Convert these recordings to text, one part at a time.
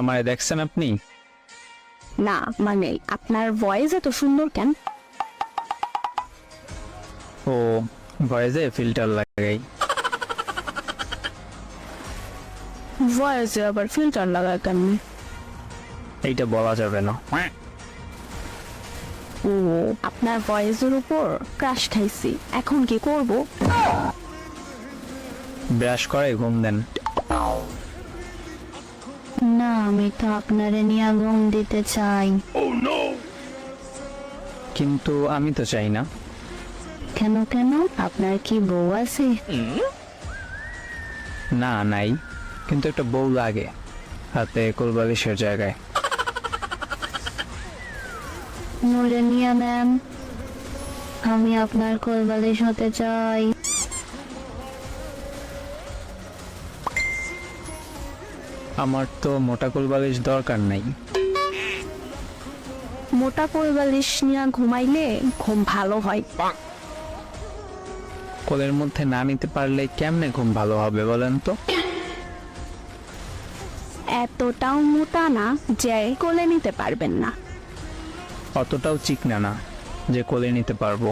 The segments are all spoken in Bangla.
আমায় দেখছেন আপনি? না মানে আপনার ভয়েস এত সুন্দর কেন? ও ভয়েসে ফিল্টার লাগাই। ভয়েসে আবার ফিল্টার লাগায় কেন এইটা বলা যাবে না। ও আপনার ভয়েসের উপর ক্রাশ খাইছি। এখন কি করব? ব্রাশ করে ঘুম দেন। আমি তো আপনারে নিয়ে ঘুম দিতে চাই। কিন্তু আমি তো চাই না। কেন কেন? আপনার কি বউ আছে? না নাই। কিন্তু একটা বউ লাগে হাতে কোলবালিশের জায়গায়। নড়ে নিয়ে নেন আমি আপনার কোলবালিশ হতে চাই। আমার তো মোটা কোলবালিশ দরকার নাই। মোটা কোলবালিশ নিয়ে ঘুমাইলে ঘুম ভালো হয়। কোলের মধ্যে না নিতে পারলে কেমনে ঘুম ভালো হবে বলেন তো? এতটাও মোটা না যে কোলে নিতে পারবেন না। অতটাও চিকনা না যে কোলে নিতে পারব।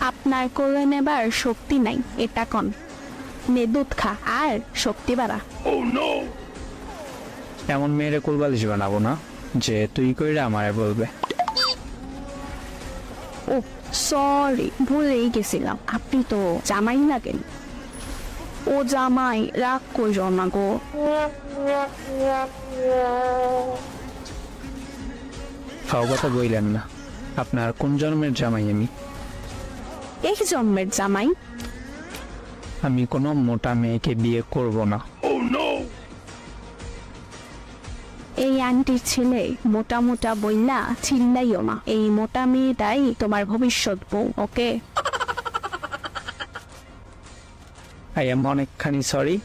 আপনার কোলে নেবার শক্তি নাই এটা কন? নে দুধ খা আর শক্তি বাড়া। এমন মেয়েরে কোলবালিশ বানাবো না যে তুই কইরা আমারে বলবে। ও সরি ভুলেই গেছিলাম। আপনি তো জামাই লাগেন ও জামাই রাগ কইর না গো। ফাও কথা বইলেন না আপনার কোন জন্মের জামাই আমি? এই জন্মের জামাই? আমি কোনো মোটা মেয়েকে বিয়ে করব না। এই আন্টির ছেলে মোটা মোটা বইলা চিল্লাইও না। এই মোটা মেয়েটাই তোমার ভবিষ্যৎ বউ ওকে? আই এম অনেকখানি সরি